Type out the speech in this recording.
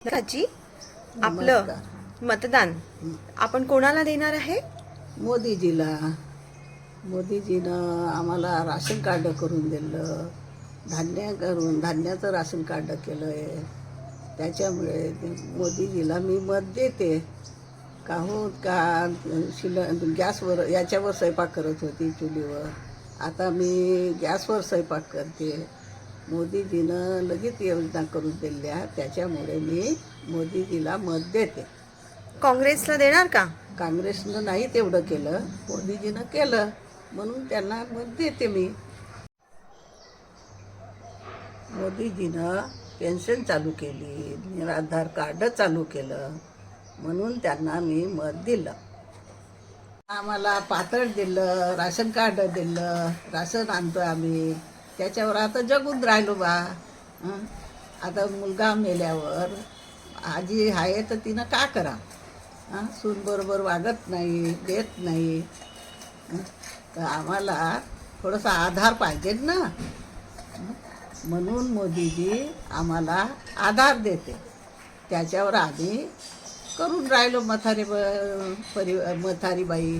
आजी आपलं. मतदान आपण कोणाला देणार आहे? मोदीजीला. मोदीजीनं आम्हाला राशन कार्ड करून दिलं. धान्य करून धान्याचं राशन कार्ड केलं आहे त्याच्यामुळे मोदीजीला मी मत देते. का हो का शिल गॅसवर याच्यावर स्वयंपाक करत होती चुलीवर. आता मी गॅसवर स्वयंपाक करते. मोदीजीनं लगेच योजना करून दिल्या त्याच्यामुळे मी मोदीजीला मत देते. काँग्रेसला देणार का? काँग्रेसनं नाही तेवढं केलं मोदीजीनं केलं म्हणून त्यांना मत देते मी. मोदीजीनं पेन्शन चालू केली निराधार कार्ड चालू केलं म्हणून त्यांना मी मत दिलं. आम्हाला पातळ दिलं राशन कार्ड दिलं राशन आणतो आम्ही. त्याच्यावर आता जगून राहिलो बा. आता मुलगा मेल्यावर आजी आहे तर तिनं का करा? हां? सून बरोबर वागत नाही देत नाही. तर आम्हाला थोडासा आधार पाहिजे ना. म्हणून मोदीजी आम्हाला आधार देते. त्याच्यावर आम्ही करून राहिलो मथारी ब परि मथारीबाई